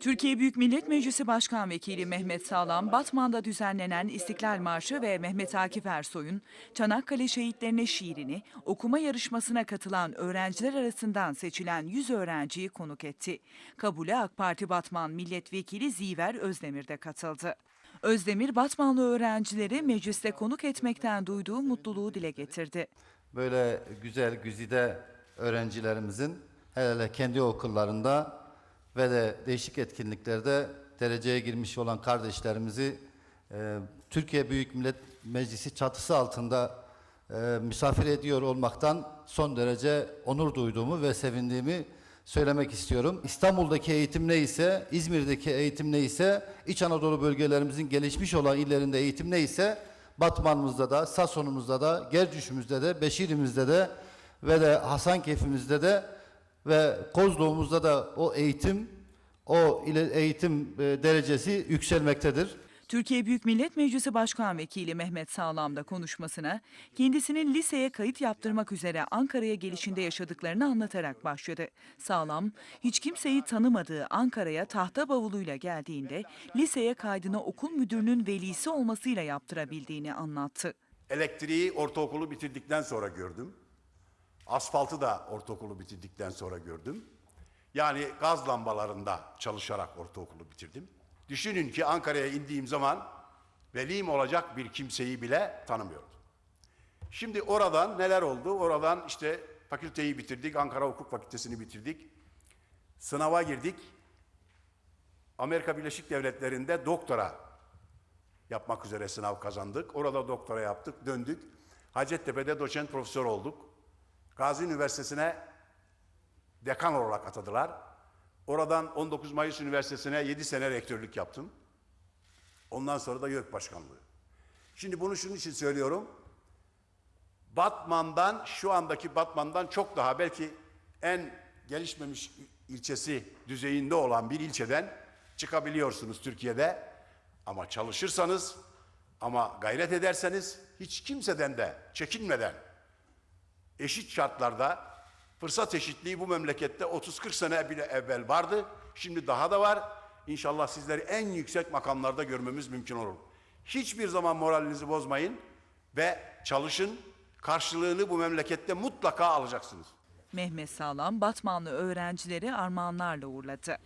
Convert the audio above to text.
Türkiye Büyük Millet Meclisi Başkan Vekili Mehmet Sağlam, Batman'da düzenlenen İstiklal Marşı ve Mehmet Akif Ersoy'un Çanakkale şehitlerine şiirini okuma yarışmasına katılan öğrenciler arasından seçilen 100 öğrenciyi konuk etti. Kabule AK Parti Batman Milletvekili Ziver Özdemir de katıldı. Özdemir, Batmanlı öğrencileri mecliste konuk etmekten duyduğu mutluluğu dile getirdi. böyle güzel güzide öğrencilerimizin hele hele kendi okullarında ve de değişik etkinliklerde dereceye girmiş olan kardeşlerimizi e, Türkiye Büyük Millet Meclisi çatısı altında e, misafir ediyor olmaktan son derece onur duyduğumu ve sevindiğimi söylemek istiyorum. İstanbul'daki eğitim neyse, İzmir'deki eğitim neyse, İç Anadolu bölgelerimizin gelişmiş olan illerinde eğitim neyse, Batman'ımızda da, Sason'umuzda da, Gercüş'ümüzde de, Beşir'imizde de ve de Hasankeyf'imizde de ve Kozluğumuzda da o eğitim, o ile eğitim e, derecesi yükselmektedir. Türkiye Büyük Millet Meclisi Başkan Vekili Mehmet Sağlam da konuşmasına kendisinin liseye kayıt yaptırmak üzere Ankara'ya gelişinde yaşadıklarını anlatarak başladı. Sağlam, hiç kimseyi tanımadığı Ankara'ya tahta bavuluyla geldiğinde liseye kaydını okul müdürünün velisi olmasıyla yaptırabildiğini anlattı. Elektriği ortaokulu bitirdikten sonra gördüm. Asfaltı da ortaokulu bitirdikten sonra gördüm. Yani gaz lambalarında çalışarak ortaokulu bitirdim. Düşünün ki Ankara'ya indiğim zaman velim olacak bir kimseyi bile tanımıyordum. Şimdi oradan neler oldu? Oradan işte fakülteyi bitirdik, Ankara Hukuk Fakültesini bitirdik. Sınava girdik. Amerika Birleşik Devletleri'nde doktora yapmak üzere sınav kazandık. Orada doktora yaptık, döndük. Hacettepe'de doçent profesör olduk. Gazi Üniversitesi'ne dekan olarak atadılar. Oradan 19 Mayıs Üniversitesi'ne 7 sene rektörlük yaptım. Ondan sonra da YÖK Başkanlığı. Şimdi bunu şunun için söylüyorum. Batman'dan, şu andaki Batman'dan çok daha belki en gelişmemiş ilçesi düzeyinde olan bir ilçeden çıkabiliyorsunuz Türkiye'de. Ama çalışırsanız, ama gayret ederseniz hiç kimseden de çekinmeden eşit şartlarda fırsat eşitliği bu memlekette 30-40 sene bile evvel vardı. Şimdi daha da var. İnşallah sizleri en yüksek makamlarda görmemiz mümkün olur. Hiçbir zaman moralinizi bozmayın ve çalışın. Karşılığını bu memlekette mutlaka alacaksınız. Mehmet Sağlam, Batmanlı öğrencileri armağanlarla uğurladı.